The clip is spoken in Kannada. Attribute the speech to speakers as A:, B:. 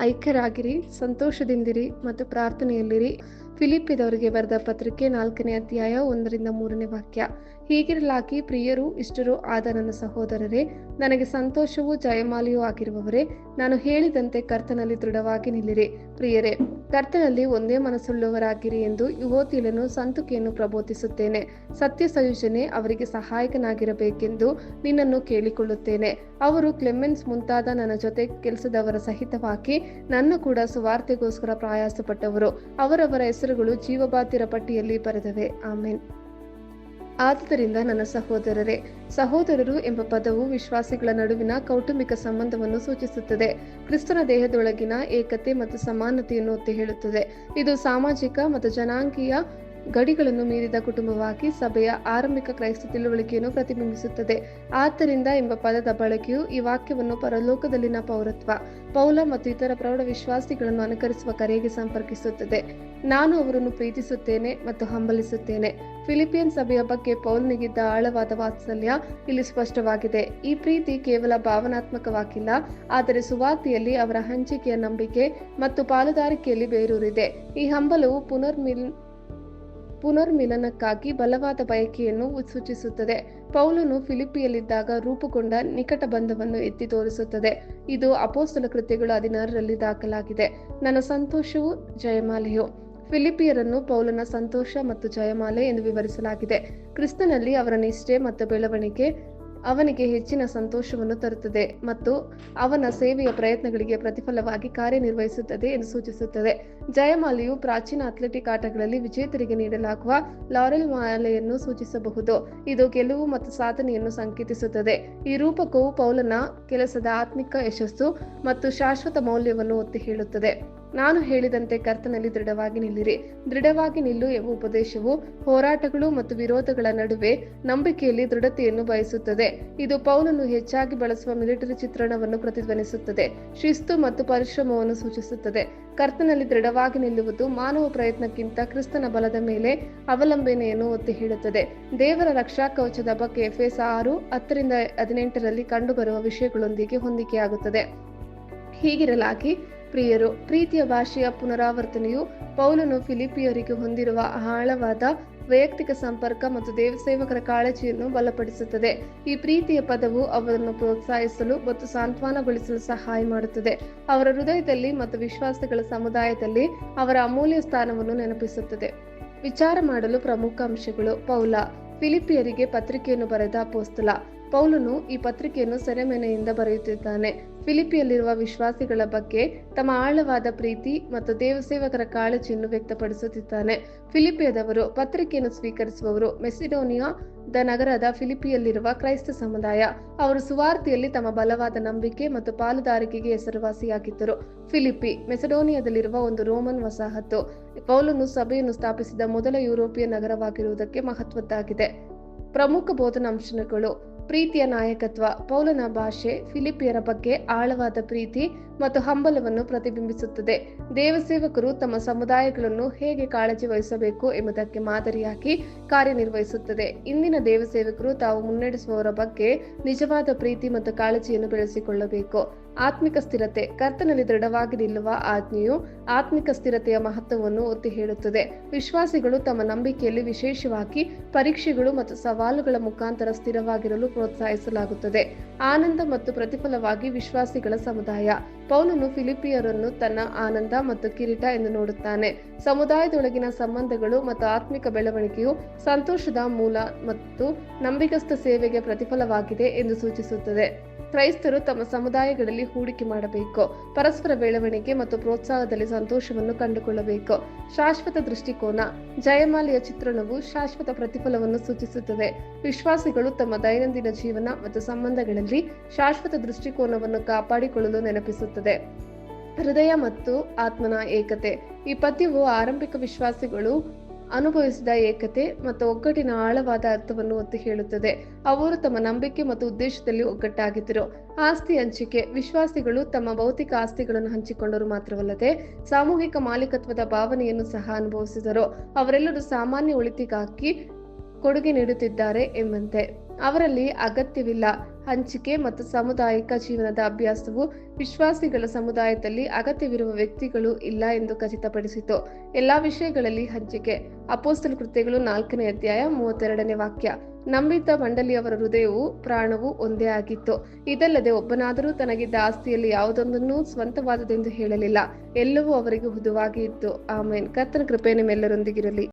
A: ಐಕ್ಯರಾಗಿರಿ ಸಂತೋಷದಿಂದಿರಿ ಮತ್ತು ಪ್ರಾರ್ಥನೆಯಲ್ಲಿರಿ. ಫಿಲಿಪ್ಪಿದವರಿಗೆ ಬರೆದ ಪತ್ರಿಕೆ ನಾಲ್ಕನೇ ಅಧ್ಯಾಯ ಒಂದರಿಂದ ಮೂರನೇ ವಾಕ್ಯ. ಹೀಗಿರಲಾಗಿ ಪ್ರಿಯರು, ಇಷ್ಟರು ಆದ ನನ್ನ ಸಹೋದರರೇ, ನನಗೆ ಸಂತೋಷವೂ ಜಯಮಾಲಿಯೂ ಆಗಿರುವವರೇ, ನಾನು ಹೇಳಿದಂತೆ ಕರ್ತನಲ್ಲಿ ದೃಢವಾಗಿ ನಿಲ್ಲಿರಿ. ಪ್ರಿಯರೇ, ಕರ್ತನಲ್ಲಿ ಒಂದೇ ಮನಸ್ಸುಳ್ಳವರಾಗಿರಿ ಎಂದು ಯುವತಿಯನ್ನು ಸಂತುಕೆಯನ್ನು ಪ್ರಬೋಧಿಸುತ್ತೇನೆ. ಸತ್ಯ ಸಂಯೋಜನೆ ಅವರಿಗೆ ಸಹಾಯಕನಾಗಿರಬೇಕೆಂದು ನಿನ್ನನ್ನು ಕೇಳಿಕೊಳ್ಳುತ್ತೇನೆ. ಅವರು ಕ್ಲೆಮೆನ್ಸ್ ಮುಂತಾದ ನನ್ನ ಜೊತೆ ಕೆಲಸದವರ ಸಹಿತವಾಗಿ ನನ್ನ ಕೂಡ ಸುವಾರ್ತೆಗೋಸ್ಕರ ಪ್ರಯಾಸಪಟ್ಟವರು. ಅವರವರ ಹೆಸರುಗಳು ಜೀವಬಾಧ್ಯರ ಪಟ್ಟಿಯಲ್ಲಿ ಬರೆದವೆ. ಆಮೇನ್. ಆದುದರಿಂದ ನನ್ನ ಸಹೋದರರೇ, ಸಹೋದರರು ಎಂಬ ಪದವು ವಿಶ್ವಾಸಿಗಳ ನಡುವಿನ ಕೌಟುಂಬಿಕ ಸಂಬಂಧವನ್ನು ಸೂಚಿಸುತ್ತದೆ. ಕ್ರಿಸ್ತನ ದೇಹದೊಳಗಿನ ಏಕತೆ ಮತ್ತು ಸಮಾನತೆಯನ್ನು ಒತ್ತಿ ಹೇಳುತ್ತದೆ. ಇದು ಸಾಮಾಜಿಕ ಮತ್ತು ಜನಾಂಗೀಯ ಗಡಿಗಳನ್ನು ಮೀರಿದ ಕುಟುಂಬವಾಗಿ ಸಭೆಯ ಆರಂಭಿಕ ಕ್ರೈಸ್ತ ತಿಳುವಳಿಕೆಯನ್ನು ಪ್ರತಿಬಿಂಬಿಸುತ್ತದೆ. ಆದ್ದರಿಂದ ಎಂಬ ಪದದ ಬಳಕೆಯು ಈ ವಾಕ್ಯವನ್ನು ಪರಲೋಕದಲ್ಲಿನ ಪೌರತ್ವ, ಪೌಲ ಮತ್ತು ಇತರ ಪ್ರೌಢ ವಿಶ್ವಾಸಿಗಳನ್ನು ಅನುಕರಿಸುವ ಕರೆಗೆ ಸಂಪರ್ಕಿಸುತ್ತದೆ. ನಾನು ಅವರನ್ನು ಪ್ರೀತಿಸುತ್ತೇನೆ ಮತ್ತು ಹಂಬಲಿಸುತ್ತೇನೆ. ಫಿಲಿಪಿಯನ್ ಸಭೆಯ ಬಗ್ಗೆ ಪೌಲ್ನಿಗಿದ್ದ ಆಳವಾದ ವಾತ್ಸಲ್ಯ ಇಲ್ಲಿ ಸ್ಪಷ್ಟವಾಗಿದೆ. ಈ ಪ್ರೀತಿ ಕೇವಲ ಭಾವನಾತ್ಮಕವಾಗಿಲ್ಲ, ಆದರೆ ಸುವಾರ್ತೆಯಲ್ಲಿ ಅವರ ಹಂಚಿಕೆಯ ನಂಬಿಕೆ ಮತ್ತು ಪಾಲುದಾರಿಕೆಯಲ್ಲಿ ಬೇರೂರಿದೆ. ಈ ಹಂಬಲವು ಪುನರ್ಮಿಲ್ ಪುನರ್ಮಿಲನಕ್ಕಾಗಿ ಬಲವಾದ ಬಯಕೆಯನ್ನು ಸೂಚಿಸುತ್ತದೆ. ಪೌಲನು ಫಿಲಿಪಿಯಲ್ಲಿದ್ದಾಗ ರೂಪುಗೊಂಡ ನಿಕಟ ಬಂಧವನ್ನು ಎತ್ತಿ ತೋರಿಸುತ್ತದೆ. ಇದು ಅಪೋಸ್ತಲ ಕೃತ್ಯಗಳು ಹದಿನಾರರಲ್ಲಿ ದಾಖಲಾಗಿದೆ. ನನ್ನ ಸಂತೋಷವು ಜಯಮಾಲೆಯು. ಫಿಲಿಪಿಯರನ್ನು ಪೌಲನ ಸಂತೋಷ ಮತ್ತು ಜಯಮಾಲೆ ಎಂದು ವಿವರಿಸಲಾಗಿದೆ. ಕ್ರಿಸ್ತನಲ್ಲಿ ಅವರ ನಿಷ್ಠೆ ಮತ್ತು ಬೆಳವಣಿಗೆ ಅವನಿಗೆ ಹೆಚ್ಚಿನ ಸಂತೋಷವನ್ನು ತರುತ್ತದೆ ಮತ್ತು ಅವನ ಸೇವೆಯ ಪ್ರಯತ್ನಗಳಿಗೆ ಪ್ರತಿಫಲವಾಗಿ ಕಾರ್ಯನಿರ್ವಹಿಸುತ್ತದೆ ಎಂದು ಸೂಚಿಸುತ್ತದೆ. ಜಯಮಾಲೆಯು ಪ್ರಾಚೀನ ಅಥ್ಲೆಟಿಕ್ ಆಟಗಳಲ್ಲಿ ವಿಜೇತರಿಗೆ ನೀಡಲಾಗುವ ಲಾರೆಲ್ ಮಾಲೆಯನ್ನು ಸೂಚಿಸಬಹುದು. ಇದು ಗೆಲುವು ಮತ್ತು ಸಾಧನೆಯನ್ನು ಸಂಕೇತಿಸುತ್ತದೆ. ಈ ರೂಪಕವು ಪೌಲನ ಕೆಲಸದ ಆತ್ಮಿಕ ಯಶಸ್ಸು ಮತ್ತು ಶಾಶ್ವತ ಮೌಲ್ಯವನ್ನು ಒತ್ತಿ ಹೇಳುತ್ತದೆ. ನಾನು ಹೇಳಿದಂತೆ ಕರ್ತನಲ್ಲಿ ದೃಢವಾಗಿ ನಿಲ್ಲಿರಿ. ದೃಢವಾಗಿ ನಿಲ್ಲು ಎಂಬ ಉಪದೇಶವು ಹೋರಾಟಗಳು ಮತ್ತು ವಿರೋಧಗಳ ನಡುವೆ ನಂಬಿಕೆಯಲ್ಲಿ ದೃಢತೆಯನ್ನು ಬಯಸುತ್ತದೆ. ಇದು ಪೌಲನ್ನು ಹೆಚ್ಚಾಗಿ ಬಳಸುವ ಮಿಲಿಟರಿ ಚಿತ್ರಣವನ್ನು ಪ್ರತಿಧ್ವನಿಸುತ್ತದೆ. ಶಿಸ್ತು ಮತ್ತು ಪರಿಶ್ರಮವನ್ನು ಸೂಚಿಸುತ್ತದೆ. ಕರ್ತನಲ್ಲಿ ದೃಢವಾಗಿ ನಿಲ್ಲುವುದು ಮಾನವ ಪ್ರಯತ್ನಕ್ಕಿಂತ ಕ್ರಿಸ್ತನ ಬಲದ ಮೇಲೆ ಅವಲಂಬನೆಯನ್ನು ಒತ್ತಿ ಹೇಳುತ್ತದೆ. ದೇವರ ರಕ್ಷಾ ಕವಚದ ಬಗ್ಗೆ ಎಫ್ಎಸ್ ಆರು ಹತ್ತರಿಂದ ಹದಿನೆಂಟರಲ್ಲಿ ಕಂಡುಬರುವ ವಿಷಯಗಳೊಂದಿಗೆ ಹೊಂದಿಕೆಯಾಗುತ್ತದೆ. ಹೀಗಿರಲಾಗಿ ಪ್ರಿಯರು, ಪ್ರೀತಿಯ ಭಾಷೆಯ ಪುನರಾವರ್ತನೆಯು ಪೌಲನು ಫಿಲಿಪಿಯರಿಗೆ ಹೊಂದಿರುವ ಆಳವಾದ ವೈಯಕ್ತಿಕ ಸಂಪರ್ಕ ಮತ್ತು ದೇವಸೇವಕರ ಕಾಳಜಿಯನ್ನು ಬಲಪಡಿಸುತ್ತದೆ. ಈ ಪ್ರೀತಿಯ ಪದವು ಅವರನ್ನು ಪ್ರೋತ್ಸಾಹಿಸಲು ಮತ್ತು ಸಾಂತ್ವನಗೊಳಿಸಲು ಸಹಾಯ ಮಾಡುತ್ತದೆ. ಅವರ ಹೃದಯದಲ್ಲಿ ಮತ್ತು ವಿಶ್ವಾಸಗಳ ಸಮುದಾಯದಲ್ಲಿ ಅವರ ಅಮೂಲ್ಯ ಸ್ಥಾನವನ್ನು ನೆನಪಿಸುತ್ತದೆ. ವಿಚಾರ ಮಾಡಲು ಪ್ರಮುಖ ಅಂಶಗಳು. ಪೌಲ, ಫಿಲಿಪಿಯರಿಗೆ ಪತ್ರಿಕೆಯನ್ನು ಬರೆದ ಅಪೋಸ್ತಲ. ಪೌಲನು ಈ ಪತ್ರಿಕೆಯನ್ನು ಸೆರೆಮನೆಯಿಂದ ಬರೆಯುತ್ತಿದ್ದಾನೆ. ಫಿಲಿಪಿಯಲ್ಲಿರುವ ವಿಶ್ವಾಸಿಗಳ ಬಗ್ಗೆ ತಮ್ಮ ಆಳವಾದ ಪ್ರೀತಿ ಮತ್ತು ದೇವಸೇವಕರ ಕಾಳಜಿಯನ್ನು ವ್ಯಕ್ತಪಡಿಸುತ್ತಿದ್ದಾನೆ. ಫಿಲಿಪಿಯದವರು ಪತ್ರಿಕೆಯನ್ನು ಸ್ವೀಕರಿಸುವವರು ಮೆಸಿಡೋನಿಯಾದ ನಗರದ ಫಿಲಿಪಿಯಲ್ಲಿರುವ ಕ್ರೈಸ್ತ ಸಮುದಾಯ. ಅವರು ಸುವಾರ್ತೆಯಲ್ಲಿ ತಮ್ಮ ಬಲವಾದ ನಂಬಿಕೆ ಮತ್ತು ಪಾಲುದಾರಿಕೆಗೆ ಹೆಸರುವಾಸಿಯಾಗಿದ್ದರು. ಫಿಲಿಪಿ ಮೆಸಡೋನಿಯಾದಲ್ಲಿರುವ ಒಂದು ರೋಮನ್ ವಸಾಹತು. ಪೌಲನು ಸಭೆಯನ್ನು ಸ್ಥಾಪಿಸಿದ ಮೊದಲ ಯುರೋಪಿಯನ್ ನಗರವಾಗಿರುವುದಕ್ಕೆ ಮಹತ್ವದ್ದಾಗಿದೆ. ಪ್ರಮುಖ ಬೋಧನಾಂಶಗಳು. ಪ್ರೀತಿಯ ನಾಯಕತ್ವ, ಪೌಲನ ಭಾಷೆ ಫಿಲಿಪಿಯರ ಬಗ್ಗೆ ಆಳವಾದ ಪ್ರೀತಿ ಮತ್ತು ಹಂಬಲವನ್ನು ಪ್ರತಿಬಿಂಬಿಸುತ್ತದೆ. ದೇವಸೇವಕರು ತಮ್ಮ ಸಮುದಾಯಗಳನ್ನು ಹೇಗೆ ಕಾಳಜಿ ವಹಿಸಬೇಕು ಎಂಬುದಕ್ಕೆ ಮಾದರಿಯಾಗಿ ಕಾರ್ಯನಿರ್ವಹಿಸುತ್ತದೆ. ಇಂದಿನ ದೇವಸೇವಕರು ತಾವು ಮುನ್ನಡೆಸುವವರ ಬಗ್ಗೆ ನಿಜವಾದ ಪ್ರೀತಿ ಮತ್ತು ಕಾಳಜಿಯನ್ನು ಬೆಳೆಸಿಕೊಳ್ಳಬೇಕು. ಆತ್ಮಿಕ ಸ್ಥಿರತೆ, ಕರ್ತನಲ್ಲಿ ದೃಢವಾಗಿ ನಿಲ್ಲುವ ಆಜ್ಞೆಯು ಆತ್ಮಿಕ ಸ್ಥಿರತೆಯ ಮಹತ್ವವನ್ನು ಒತ್ತಿ ಹೇಳುತ್ತದೆ. ವಿಶ್ವಾಸಿಗಳು ತಮ್ಮ ನಂಬಿಕೆಯಲ್ಲಿ ವಿಶೇಷವಾಗಿ ಪರೀಕ್ಷೆಗಳು ಮತ್ತು ಸವಾಲುಗಳ ಮುಖಾಂತರ ಸ್ಥಿರವಾಗಿರಲು ಪ್ರೋತ್ಸಾಹಿಸಲಾಗುತ್ತದೆ. ಆನಂದ ಮತ್ತು ಪ್ರತಿಫಲವಾಗಿ ವಿಶ್ವಾಸಿಗಳ ಸಮುದಾಯ. ಪೌಲನು ಫಿಲಿಪಿಯರನ್ನು ತನ್ನ ಆನಂದ ಮತ್ತು ಕಿರೀಟ ಎಂದು ನೋಡುತ್ತಾನೆ. ಸಮುದಾಯದೊಳಗಿನ ಸಂಬಂಧಗಳು ಮತ್ತು ಆತ್ಮಿಕ ಬೆಳವಣಿಗೆಯು ಸಂತೋಷದ ಮೂಲ ಮತ್ತು ನಂಬಿಕಸ್ಥ ಸೇವೆಗೆ ಪ್ರತಿಫಲವಾಗಿದೆ ಎಂದು ಸೂಚಿಸುತ್ತದೆ. ಕ್ರೈಸ್ತರು ತಮ್ಮ ಸಮುದಾಯಗಳಲ್ಲಿ ಹೂಡಿಕೆ ಮಾಡಬೇಕು. ಪರಸ್ಪರ ಬೆಳವಣಿಗೆ ಮತ್ತು ಪ್ರೋತ್ಸಾಹದಲ್ಲಿ ಸಂತೋಷವನ್ನು ಕಂಡುಕೊಳ್ಳಬೇಕು. ಶಾಶ್ವತ ದೃಷ್ಟಿಕೋನ. ಜಯಮಾಲೆಯ ಚಿತ್ರಣವು ಶಾಶ್ವತ ಪ್ರತಿಫಲವನ್ನು ಸೂಚಿಸುತ್ತದೆ. ವಿಶ್ವಾಸಿಗಳು ತಮ್ಮ ದೈನಂದಿನ ಜೀವನ ಮತ್ತು ಸಂಬಂಧಗಳಲ್ಲಿ ಶಾಶ್ವತ ದೃಷ್ಟಿಕೋನವನ್ನು ಕಾಪಾಡಿಕೊಳ್ಳಲು ನೆನಪಿಸುತ್ತದೆ. ಹೃದಯ ಮತ್ತು ಆತ್ಮನ ಏಕತೆ. ಈ ಪದ್ಯವು ಆರಂಭಿಕ ವಿಶ್ವಾಸಿಗಳು ಅನುಭವಿಸಿದ ಏಕತೆ ಮತ್ತು ಒಗ್ಗಟ್ಟಿನ ಆಳವಾದ ಅರ್ಥವನ್ನು ಒತ್ತಿ ಹೇಳುತ್ತದೆ. ಅವರು ತಮ್ಮ ನಂಬಿಕೆ ಮತ್ತು ಉದ್ದೇಶದಲ್ಲಿ ಒಗ್ಗಟ್ಟಾಗಿದ್ದರು. ಆಸ್ತಿ ಹಂಚಿಕೆ. ವಿಶ್ವಾಸಿಗಳು ತಮ್ಮ ಭೌತಿಕ ಆಸ್ತಿಗಳನ್ನು ಹಂಚಿಕೊಂಡರು ಮಾತ್ರವಲ್ಲದೆ ಸಾಮೂಹಿಕ ಮಾಲೀಕತ್ವದ ಭಾವನೆಯನ್ನು ಸಹ ಅನುಭವಿಸಿದರು. ಅವರೆಲ್ಲರೂ ಸಾಮಾನ್ಯ ಉಳಿತಿಗಾಗಿ ಕೊಡುಗೆ ನೀಡುತ್ತಿದ್ದಾರೆ ಎಂಬಂತೆ. ಅವರಲ್ಲಿ ಅಗತ್ಯವಿಲ್ಲ. ಹಂಚಿಕೆ ಮತ್ತು ಸಾಮುದಾಯಿಕ ಜೀವನದ ಅಭ್ಯಾಸವು ವಿಶ್ವಾಸಿಗಳ ಸಮುದಾಯದಲ್ಲಿ ಅಗತ್ಯವಿರುವ ವ್ಯಕ್ತಿಗಳು ಇಲ್ಲ ಎಂದು ಖಚಿತಪಡಿಸಿತು. ಎಲ್ಲಾ ವಿಷಯಗಳಲ್ಲಿ ಹಂಚಿಕೆ. ಅಪೋಸ್ತಲ್ ಕೃತ್ಯಗಳು ನಾಲ್ಕನೇ ಅಧ್ಯಾಯ ಮೂವತ್ತೆರಡನೇ ವಾಕ್ಯ. ನಂಬಿದ್ದ ಮಂಡಲಿಯವರ ಹೃದಯವು ಪ್ರಾಣವು ಒಂದೇ ಆಗಿತ್ತು. ಇದಲ್ಲದೆ ಒಬ್ಬನಾದರೂ ತನಗಿದ್ದ ಆಸ್ತಿಯಲ್ಲಿ ಯಾವುದೊಂದನ್ನು ಸ್ವಂತವಾದದೆಂದು ಹೇಳಲಿಲ್ಲ. ಎಲ್ಲವೂ ಅವರಿಗೆ ಹುದುವಾಗಿ ಇತ್ತು. ಆಮೇನ್. ಕರ್ತನ ಕೃಪೆ ನಿಮ್ಮೆಲ್ಲರೊಂದಿಗಿರಲಿ.